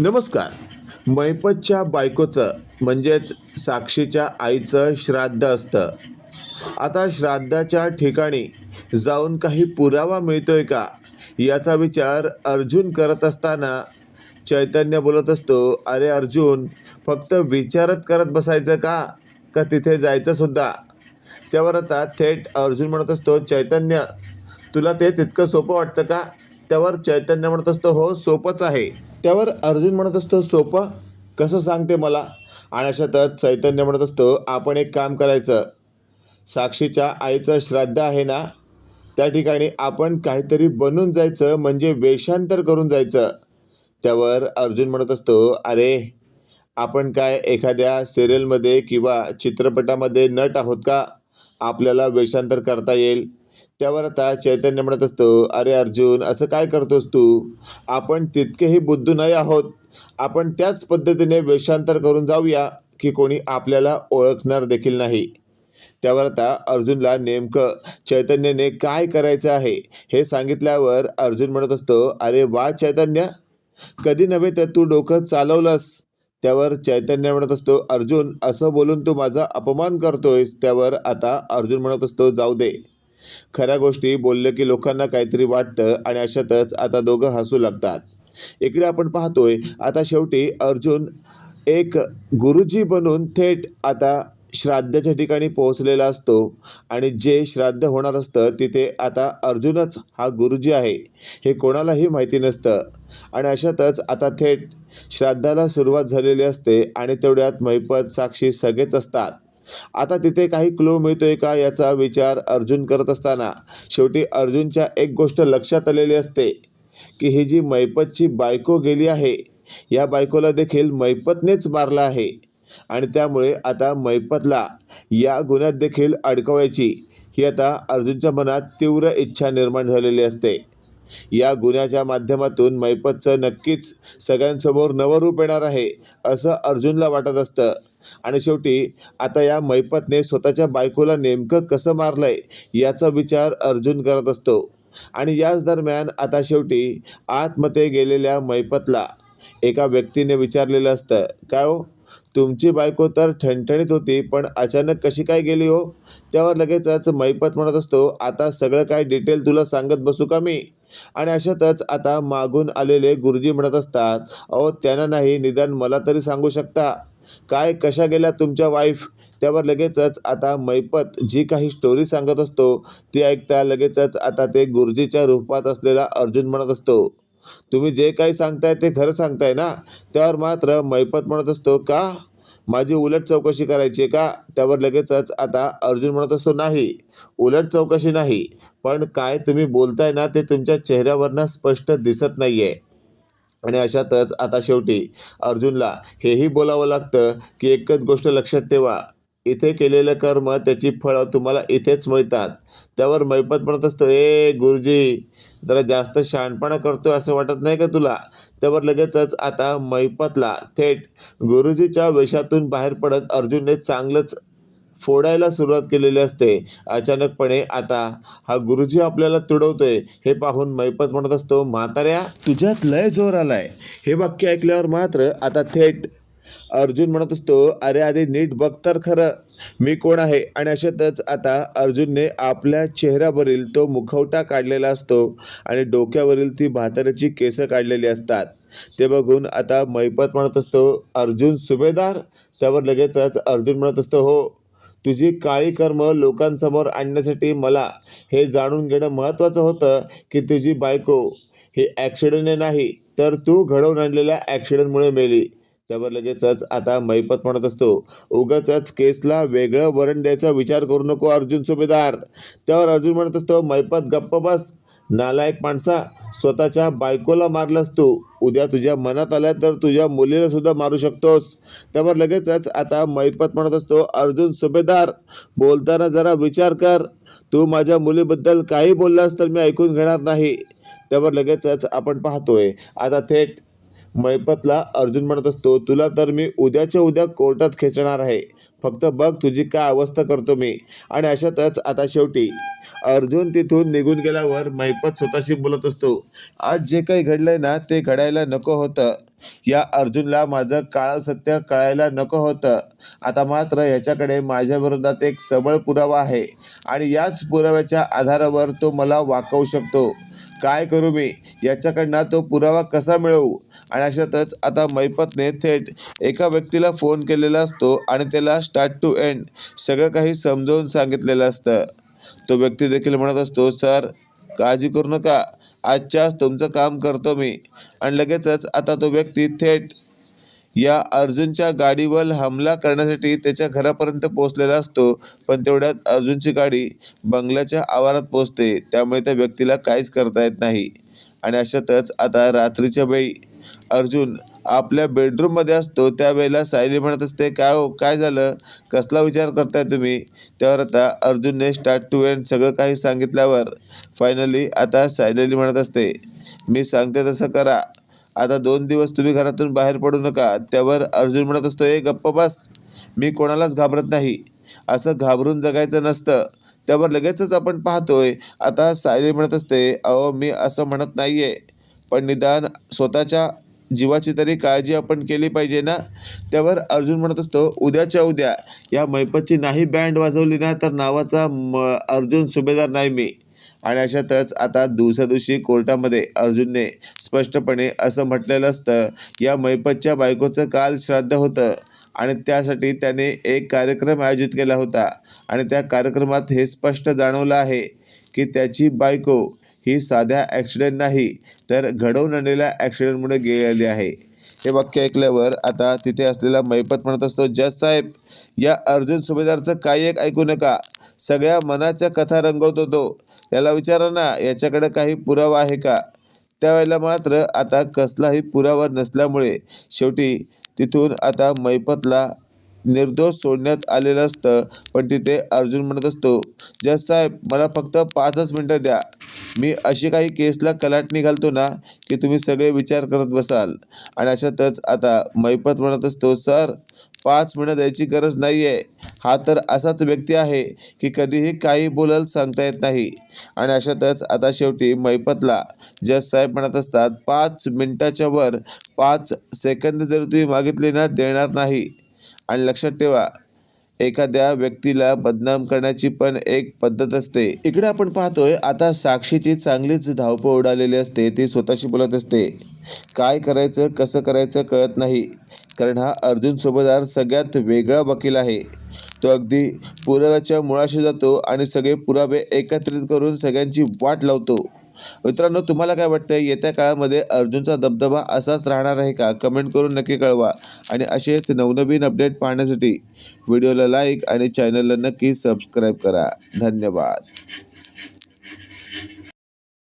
नमस्कार. मैपतच्या बायकोचं म्हणजेच साक्षीच्या आईचं श्राद्ध असतं. आता श्राद्धाच्या ठिकाणी जाऊन काही पुरावा मिळतोय का? याचा विचार अर्जुन करत असताना चैतन्य बोलत असतो अरे अर्जुन फक्त विचारत करत बसायचं का? का तिथे जायचं सुद्धा? त्यावर आता थेट अर्जुन म्हणत असतो चैतन्य तुला ते तितकं सोपं वाटतं का? त्यावर चैतन्य म्हणत असतो हो सोपंच आहे. त्यावर अर्जुन म्हणत असतो सोपं? कसं सांगते मला? आणि अशातच चैतन्य म्हणत असतो आपण एक काम करायचं. साक्षीच्या आईचं श्राद्ध आहे ना? त्या ठिकाणी आपण काहीतरी बनून जायचं म्हणजे वेषांतर करून जायचं. त्यावर अर्जुन म्हणत असतो अरे आपण काय एखाद्या सिरियलमध्ये किंवा चित्रपटामध्ये नट आहोत का? आपल्याला वेषांतर करता येईल. त्यावर आता चैतन्य म्हणत असतो अरे अर्जुन असं काय करतोस तू? आपण तितकेही बुद्धू नाही आहोत. आपण त्याच पद्धतीने वेषांतर करून जाऊया की कोणी आपल्याला ओळखणार देखील नाही. त्यावर आता अर्जुनला नेमकं चैतन्याने काय करायचं आहे हे सांगितल्यावर अर्जुन म्हणत असतो अरे वा चैतन्य कधी नव्हे तर तू डोकं चालवलंस. त्यावर चैतन्य म्हणत असतो अर्जुन असं बोलून तू माझा अपमान करतोयस. त्यावर आता अर्जुन म्हणत असतो जाऊ दे. खऱ्या गोष्टी बोललं की लोकांना काहीतरी वाटतं आणि अशातच आता दोघं हसू लागतात. इकडे आपण पाहतोय आता शेवटी अर्जुन एक गुरुजी बनून थेट आता श्राद्धाच्या ठिकाणी पोहोचलेला असतो आणि जे श्राद्ध होणार असतं तिथे आता अर्जुनच हा गुरुजी आहे हे कोणालाही माहिती नसतं. आणि अशातच आता थेट श्राद्धाला सुरुवात झालेली असते आणि तेवढ्यात महिपत साक्षी सगळेच असतात. आता तिथे काही क्लू मिळतोय का याचा विचार अर्जुन करत असताना. शेवटी अर्जुनच्या एक गोष्ट लक्षात आलेली असते की ही जी मैपतची बायको गेली आहे या बायकोला देखील मैपतनेच मारलं आहे. आणि त्यामुळे आता मैपतला या गुन्ह्यात देखील अडकवायची ही आता अर्जुनच्या मनात तीव्र इच्छा निर्माण झालेली असते. या गुन्ह्याच्या माध्यमातून मैपतचं नक्कीच सगळ्यांसमोर नवं रूप येणार आहे असं अर्जुनला वाटत असतं. आणि शेवटी आता या मैपतने स्वतःच्या बायकोला नेमकं कसं मारलंय याचा विचार अर्जुन करत असतो. आणि याच दरम्यान आता शेवटी आतमध्ये गेलेल्या मैपतला एका व्यक्तीने विचारलेलं असतं काय हो? तुमची बायको तर ठणठणीत होती पण अचानक कशी काय गेली हो? त्यावर लगेचच मैपत म्हणत असतो आता सगळं काय डिटेल तुला सांगत बसू का मी? आणि अशातच आता मागून आलेले गुरुजी म्हणत असतात अहो त्यांना नाही निदान मला तरी सांगू शकता. काय कशा गेल्या तुमच्या वाईफ त्यावर लगेचच आता मैपत जी काही स्टोरी सांगत असतो ती ऐकता लगेचच आता ते गुरुजीच्या रूपात असलेला अर्जुन म्हणत असतो. तुम्ही जे काही सांगताय ते खरं सांगताय ना? त्यावर मात्र मैपत म्हणत असतो का? माझी उलट चौकशी करायची आहे का? त्यावर लगेचच आता अर्जुन म्हणत असतो नाही उलट चौकशी नाही. पण काय तुम्ही बोलताय ना ते तुमच्या चेहऱ्यावरनं स्पष्ट दिसत नाही आहे आणि अशातच आता शेवटी अर्जुनला हेही बोलावं लागतं की एकच गोष्ट लक्षात ठेवा. इथे केलेलं कर्म त्याची फळं तुम्हाला इथेच मिळतात. त्यावर मैपत म्हणत असतो ए गुरुजी जरा जास्त शहाणपणा करतोय असं वाटत नाही का तुला? त्यावर लगेचच आता मैपतला थेट गुरुजीच्या वेशातून बाहेर पडत अर्जुनने चांगलंच फोडायला सुरुवात केलेली असते. अचानकपणे आता हा गुरुजी आपल्याला तुडवतोय. हे पाहून मैपत म्हणत असतो म्हाताऱ्या तुझ्यात लय जोर आलाय. हे वाक्य ऐकल्यावर मात्र आता थेट अर्जुन म्हणत असतो अरे आधी नीट बघ तर खरं. मी कोण आहे? आणि अशातच आता अर्जुनने आपल्या चेहऱ्यावरील तो मुखवटा काढलेला असतो आणि डोक्यावरील ती म्हाताऱ्याची केसं काढलेली असतात. ते बघून आता मैपत म्हणत असतो अर्जुन सुभेदार? त्यावर लगेचच अर्जुन म्हणत असतो हो तुझी काळी कर्म लोकांसमोर आणण्यासाठी मला हे जाणून घेणं महत्त्वाचं होतं की तुझी बायको हे ॲक्सिडेंटने नाही तर तू घडवून आणलेल्या ॲक्सिडेंटमुळे मेली. त्यावर लगेचच आता मैपत म्हणत असतो उगाचच केसला वेगळं वरण द्यायचा विचार करू नको अर्जुन सुभेदार. त्यावर अर्जुन म्हणत असतो मैपत गप्प बस. नालायक माणसा स्वतःच्या बायकोला मारलंस तू. उद्या तुझ्या मनात आल्या तर तुझ्या मुलीला सुद्धा मारू शकतोस. त्यावर लगेचच आता मैपत म्हणत असतो अर्जुन सुभेदार बोलताना जरा विचार कर. तू माझ्या मुलीबद्दल काही बोललास तर मी ऐकून घेणार नाही. त्यावर लगेचच आपण पाहतोय. आता थेट मैपतला अर्जुन म्हणत असतो तुला तर मी उद्याच्या उद्या कोर्टात खेचणार आहे. फक्त बघ तुझी काय अवस्था करतो मी. आणि अशातच आता शेवटी अर्जुन तिथून निघून गेल्यावर मैपत स्वतःशी बोलत असतो. आज जे काही घडलंय ना ते घडायला नको होतं. या अर्जुनला माझं काळ सत्य कळायला नको होतं. आता मात्र याच्याकडे माझ्या विरोधात एक सबळ पुरावा आहे. आणि याच पुराव्याच्या आधारावर तो मला वाकवू शकतो. काय करू मी? याच्याकडनं तो पुरावा कसा मिळवू? आणि अशातच आता मैपतने थेट एका व्यक्तीला फोन केलेला असतो आणि त्याला स्टार्ट टू एंड सगळं काही समजावून सांगितलेलं असतं. तो व्यक्ती देखील म्हणत असतो सर काळजी करू नका. आजच्याच तुमचं काम करतो मी. आणि लगेचच आता तो व्यक्ती थेट या अर्जुनच्या गाडीवर हमला करण्यासाठी त्याच्या घरापर्यंत पोहोचलेला असतो. पण तेवढ्यात अर्जुनची गाडी बंगल्याच्या आवारात पोहोचते. त्यामुळे त्या व्यक्तीला काहीच करता येत नाही. आणि अशातच आता रात्रीच्या वेळी अर्जुन आपल्या बेडरूममध्ये असतो त्यावेळेला सायली म्हणत असते काय हो काय झालं? कसला विचार करताय तुम्ही? त्यावर आता अर्जुनने स्टार्ट टू एंड सगळं काही सांगितल्यावर फायनली आता सायली म्हणत असते मी सांगते तसं करा. आता दोन दिवस तुम्ही घरातून बाहेर पडू नका. त्यावर अर्जुन म्हणत असतो ए गप्प बस. मी कोणालाच घाबरत नाही. असं घाबरून जगायचं नसतं. त्यावर लगेचच आपण पाहतोय. आता सायली म्हणत असते अहो मी असं म्हणत नाही आहे पण निदान स्वतःच्या जीवाची तरी काळजी आपण केली पाहिजे ना? त्यावर अर्जुन म्हणत असतो उद्याच्या उद्या या मैपतची नाही बँड वाजवली ना तर नावाचा म अर्जुन सुभेदार नाही मी. आणि अशातच आता दिवसा दिवशी कोर्टामध्ये अर्जुनने स्पष्टपणे असं म्हटलेलं असतं या मैपतच्या बायकोचं काल श्राद्ध होतं आणि त्यासाठी त्याने एक कार्यक्रम आयोजित केला होता. आणि त्या कार्यक्रमात हे स्पष्ट जाणवलं आहे की त्याची बायको ही साध्या ॲक्सिडेंट नाही तर घडवून आणलेल्या ॲक्सिडेंटमुळे गेलेली आहे. हे वाक्य ऐकल्यावर आता तिथे असलेला मैपत म्हणत असतो जज साहेब या अर्जुन सुभेदारचं काही एक ऐकू नका. सगळ्या मनाच्या कथा रंगवतो तो. याला विचारा ना याच्याकडे काही पुरावा आहे का? त्यावेळेला मात्र आता कसलाही पुरावा नसल्यामुळे शेवटी तिथून आता मैपतला निर्दोष सोडण्यात आलेलं असतं पण तिथे अर्जुन म्हणत असतो जज साहेब मला फक्त पाचच मिनटं द्या. मी अशी काही केसला कलाटणी घालतो ना की तुम्ही सगळे विचार करत बसाल. आणि अशातच आता मैपत म्हणत असतो सर पाच मिनिटं द्यायची गरज नाही आहे हा तर असाच व्यक्ती आहे की कधीही काही बोलल सांगता येत नाही. आणि अशातच आता शेवटी मैपतला जज साहेब म्हणत असतात पाच मिनटाच्या वर पाच सेकंद जर तुम्ही मागितले ना देणार नाही. आणि लक्षात ठेवा एखाद्या व्यक्तीला बदनाम करण्याची पण एक पद्धत असते. इकडे आपण पाहतोय आता साक्षीची चांगलीच धावपळ उडालेली असते ती स्वतःशी बोलत असते. काय करायचं कसं करायचं कळत नाही. कारण हा अर्जुन सोबतदार सगळ्यात वेगळा वकील आहे. तो अगदी पुराव्याच्या मुळाशी जातो आणि सगळे पुरावे एकत्रित करून सगळ्यांची वाट लावतो. मित्रांनो तुम्हाला काय वाटतं येत्या काळामध्ये अर्जुनचा दबदबा असाच राहणार आहे का? कमेंट करून नक्की कळवा. आणि असेच नवनवीन अपडेट पाहण्यासाठी व्हिडिओला लाईक आणि चॅनलला नक्की सबस्क्राईब करा. धन्यवाद.